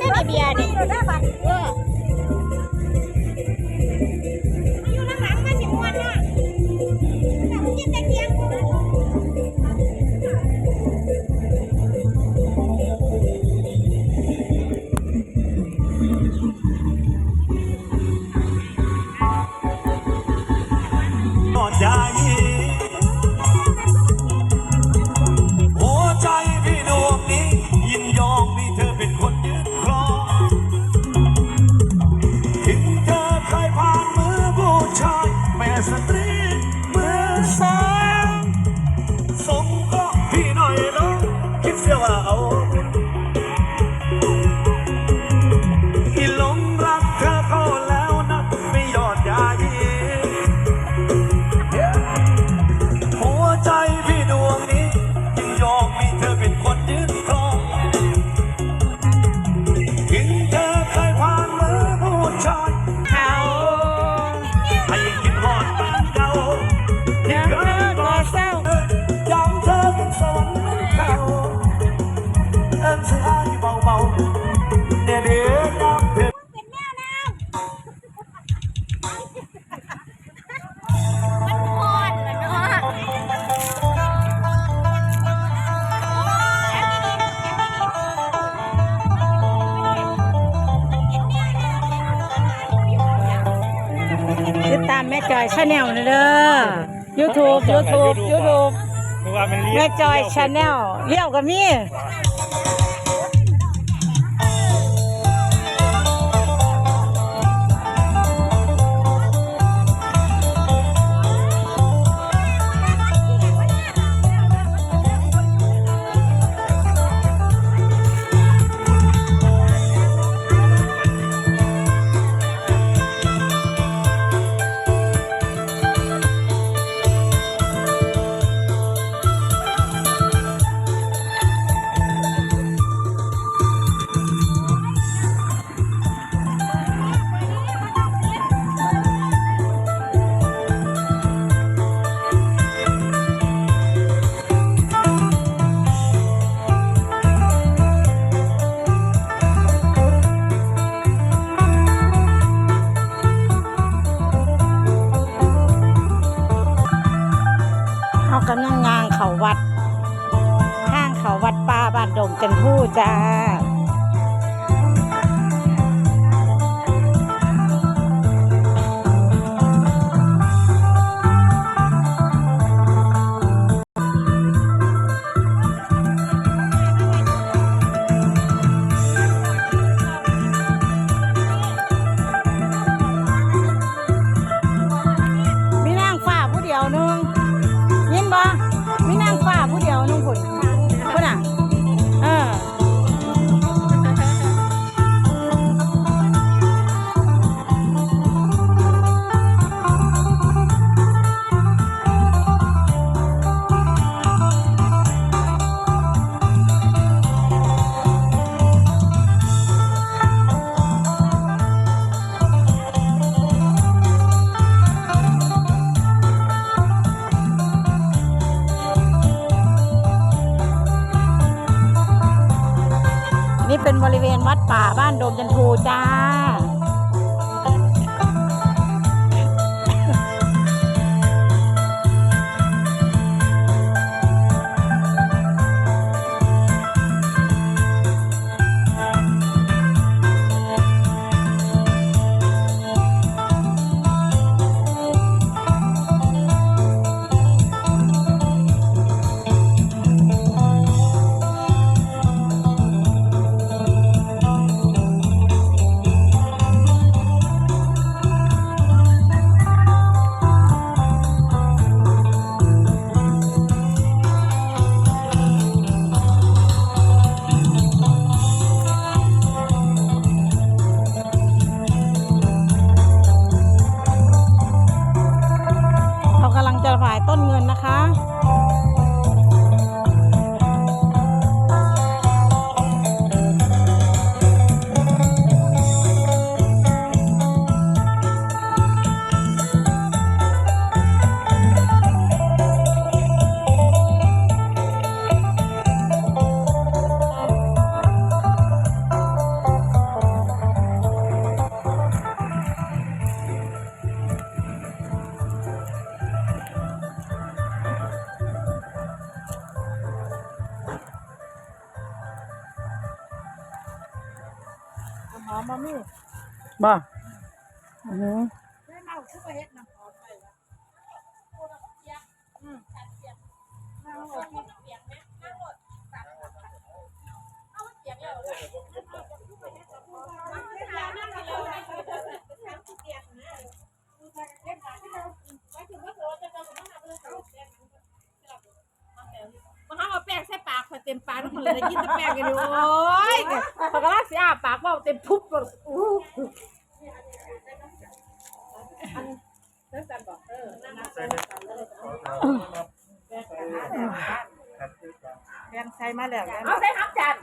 那边的 กายชาแนลนะเด้อยูทูบยูทูบยูทูบแม่จอยชาแนลเลี้ยวกับมี่ เป็นบริเวณวัดป่าบ้านโดมจันทูจ้า ฝ่ายต้นเงินนะคะ Ma. Ano? เลยได้ยินแต่แป้งกันอยู่โอ้ยเขาก็ลาเสียอาปากว่าเต็มทุบหมดอู้แป้งใส่มาแล้วเอาใส่ทับจาน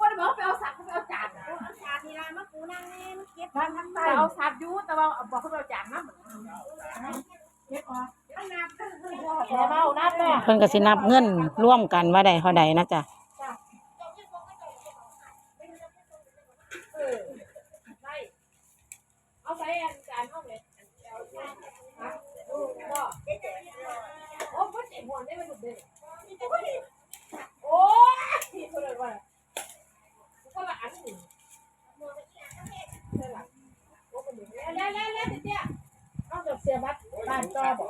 ว่าบอกไปเอาสัตว์ไปเอาจานชาทีไรมากูนั่งนี่มาเก็บบ้านทั้งใต้เอาสัตว์ยูแต่ว่าบอกเขาเอาจานมาเก็บออก เพิ่นก็สินับเงินร่วมกันว่าใดเท่าใดนะจ๊ะเอาใส่จานห้องเลยโอ้พ่เจ็บหัวได้ไหมหนุ่มเด็กโอ้ยคนละว่าคนละอันหนึ่งแล้วแล้วแล้วเอาเสียบัตรบ้านจอบอก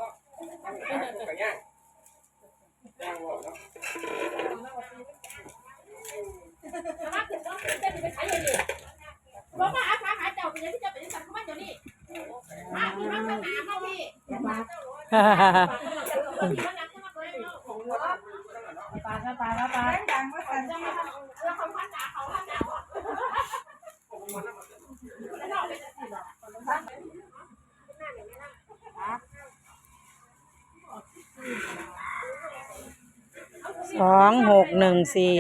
มาถึงน้องเจ๊ไปใช้ยังไงบอกว่าอาสาหาเจ้าเป็นยังที่จะเป็นยังสั่งเขามาเดี๋ยวนี้มาพี่มาขนาดมาพี่ พี่มานักมาเลยของวัวปาดปาดปาดจะมาแล้วเขาพันหนาเขาพันหนาแล้วเราสองหกหนึ่งสี่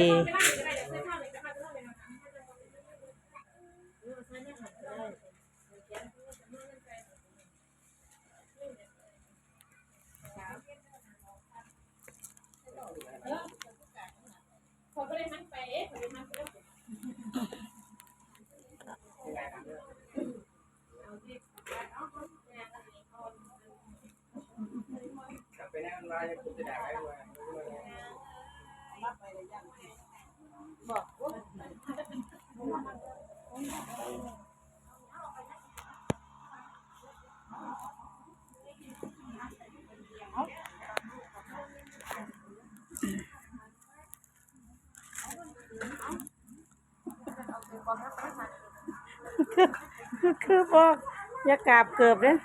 เขาก็เลยมันไปเอ๊ะเขาเลยมันไปแล้ว คือคือบอกอย่ากราบเกือบเด้อ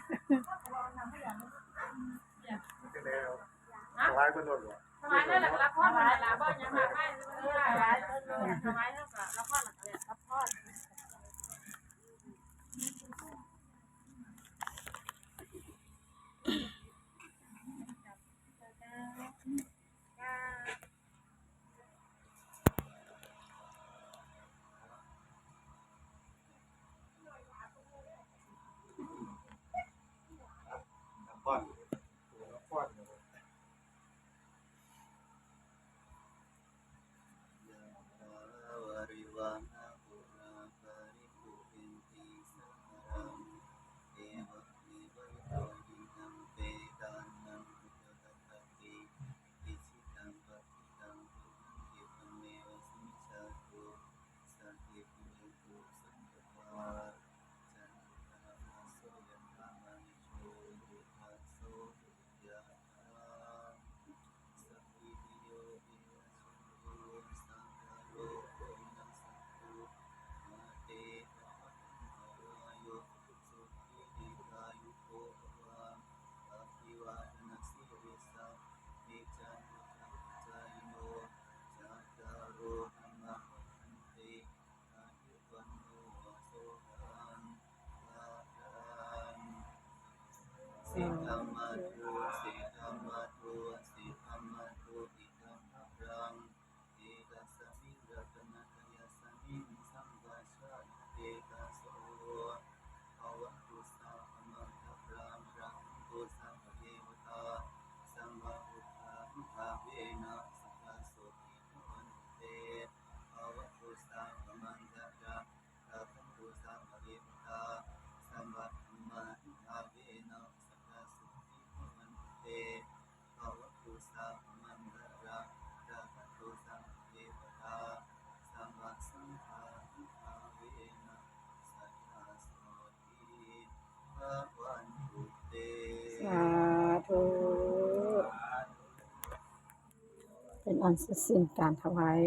อันเสร็จสิ้นการถวาย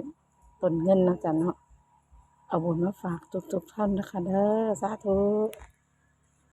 ตนเงินนะจ๊ะเนาะเอาบุญมาฝากทุกๆท่านนะคะเด้อสาธุ